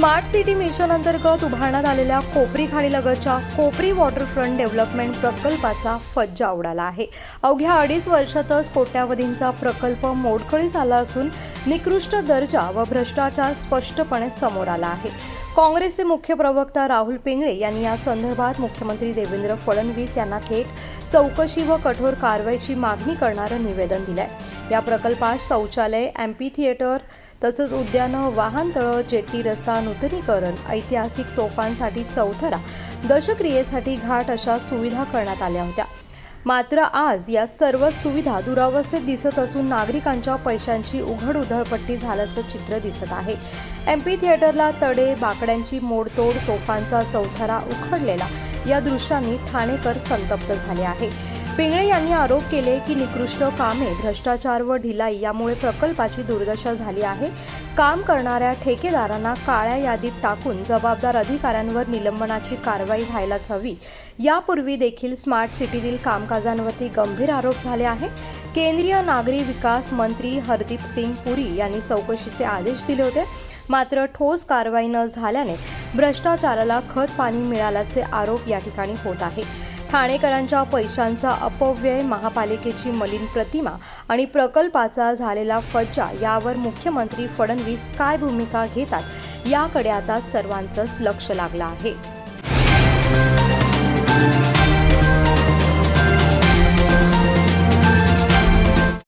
Smart city mission अंतर्गत उभारण्यात आलेल्या कोपरी खाडीलगतच्या कोपरी वॉटरफ्रंट डेव्हलपमेंट प्रकल्पाचा फज्जा उडाला आहे. अवघ्या अडीच वर्षातच कोट्यावधींचा प्रकल्प मोडकळीस आला असून निकृष्ट दर्जा व भ्रष्टाचार स्पष्टपणे समोर आला आहे. काँग्रेसचे मुख्य प्रवक्ता राहुल पिंगळे यांनी या संदर्भात मुख्यमंत्री देवेंद्र फडणवीस यांना थेट चौकशी व कठोर कारवाईची मागणी करणारं निवेदन दिलंय. या प्रकल्पात शौचालय एम्पी थिएटर तसंच उद्यानं वाहनतळं जेटी रस्ता नूतनीकरण ऐतिहासिक तोफांसाठी चौथरा दशक्रियेसाठी घाट अशा सुविधा करण्यात आल्या होत्या. मात्र आज या सर्व सुविधा दुरावस्थेत दिसत असून नागरिकांच्या पैशांची उघड उधळपट्टी झाल्याचं चित्र दिसत आहे. एम्पी थिएटरला तडे बाकड्यांची मोडतोड तोफांचा चौथरा उखडलेला या दृश्यांनी ठाणेकर संतप्त झाले आहे. पिंगळे यांनी आरोप केले की निकृष्ट कामे भ्रष्टाचार व ढिलाई यामुळे प्रकल्पाची दुर्दशा झाली आहे. काम करणाऱ्या ठेकेदारांना काळ्या यादीत टाकून जबाबदार अधिकाऱ्यांवर निलंबनाची कारवाई व्हायलाच हवी. यापूर्वी देखील स्मार्ट सिटीतील कामकाजांवरती गंभीर आरोप झाले आहे. केंद्रीय नागरी विकास मंत्री हरदीप सिंग पुरी यांनी चौकशीचे आदेश दिले होते. मात्र ठोस कारवाई न झाल्याने भ्रष्टाचाराला खत पाणी मिळाल्याचे आरोप या ठिकाणी होत आहे. ठाणेकरांच्या पैशांचा अपव्यय महापालिकेची मलिन प्रतिमा आणि प्रकल्पाचा झालेला फज्जा यावर मुख्यमंत्री फडणवीस काय भूमिका घेतात याकडे आता सर्वांचंच लक्ष लागलं आहे.